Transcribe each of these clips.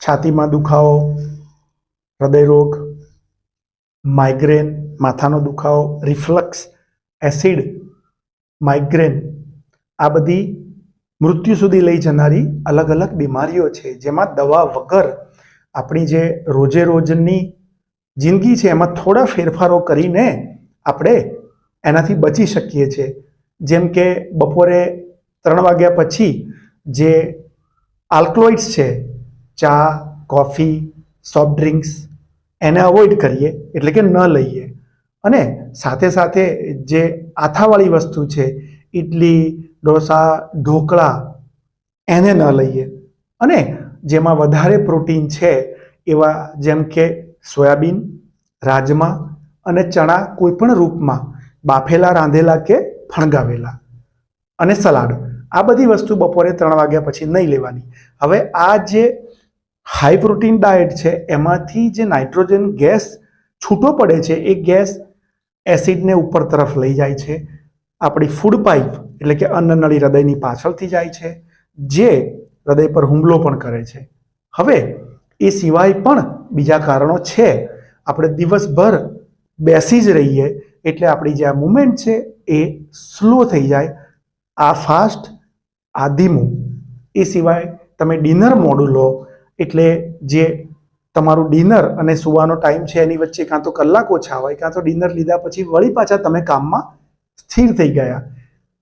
છાતીમાં દુખાવો હૃદયરોગ માઇગ્રેન માથાનો દુખાવો રિફ્લક્સ એસિડ માઇગ્રેન આ બધી મૃત્યુ સુધી લઈ જનારી અલગ અલગ બીમારીઓ છે, જેમાં દવા વગર આપણી જે રોજે રોજની જિંદગી છે, એમાં થોડા ફેરફારો કરીને આપણે એનાથી બચી શકીએ છીએ જેમ કે બપોરે ત્રણ વાગ્યા પછી જે આલ્કલોઇડ્સ છે ચા, કોફી સોફ્ટ ડ્રિંક્સ એને અવોઇડ કરીએ, એટલે કે ન લઈએ. અને સાથે સાથે જે આથાવાળી વસ્તુ છે ઇડલી ઢોસા, ઢોકળા, એને ન લઈએ. અને જેમાં વધારે પ્રોટીન છે, એવા જેમ કે સોયાબીન, રાજમા અને ચણા કોઈપણ રૂપમાં, બાફેલા, રાંધેલા કે ફણગાવેલા. અને સલાડ. આ બધી વસ્તુ બપોરે ત્રણ વાગ્યા પછી નહીં લેવાની. હવે આ જે હાઈ પ્રોટીન ડાયટ છે, એમાંથી જે નાઇટ્રોજન ગેસ છૂટો પડે છે, એ ગેસ એસિડને ઉપર તરફ લઈ જાય છે. આપણી ફૂડ પાઇપ એટલે કે અન્નનળી હૃદયની પાછળથી જાય છે, જે હૃદય પર હુમલો પણ કરે છે. હવે, એ સિવાય પણ બીજા કારણો છે. આપણે દિવસભર બેસી જ રહીએ, એટલે આપણી જે આ મુમેન્ટ છે, એ સ્લો થઈ જાય. આ ફાસ્ટ આ ધીમું એ સિવાય તમે ડિનર મોડું લો એટલે જે તમારું ડિનર અને સુવાનો ટાઈમ છે એની વચ્ચે કાં તો કલાક ઓછા હોય, કાં તો ડિનર લીધા પછી વળી પાછા તમે કામમાં સ્થિર થઈ ગયા.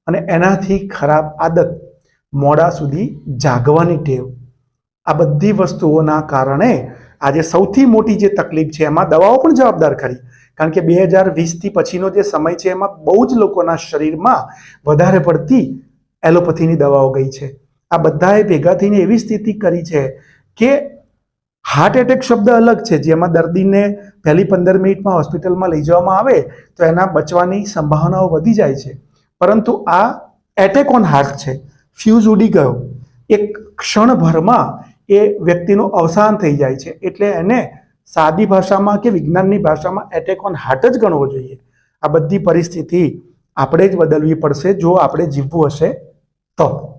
અને એનાથી ખરાબ આદત, મોડા સુધી જાગવાની ટેવ. આ બધી વસ્તુઓના કારણે આજે સૌથી મોટી જે તકલીફ છે એમાં દવાઓ પણ જવાબદાર ખરી. કારણ કે બે હજાર વીસથી પછીનો જે સમય છે એમાં બહુ જ લોકોના શરીરમાં વધારે પડતી એલોપેથીની દવાઓ ગઈ છે. આ બધાએ ભેગા થઈને એવી સ્થિતિ કરી છે કે હાર્ટ એટેક શબ્દ અલગ છે. જેમાં દર્દીને પહેલી પંદર મિનિટમાં હોસ્પિટલમાં લઈ જવામાં આવે તો એના બચવાની સંભાવનાઓ વધી જાય છે. પરંતુ આ એટેક ઓન હાર્ટ છે. ફ્યુઝ ઉડી ગયો. એક ક્ષણભરમાં એ વ્યક્તિનું અવસાન થઈ જાય છે. એટલે એને સાદી ભાષામાં કે વિજ્ઞાનની ભાષામાં એટેક ઓન હાર્ટ જ ગણવો જોઈએ. આ બધી પરિસ્થિતિ આપણે જ બદલવી પડશે. જો આપણે જીવવું હશે તો.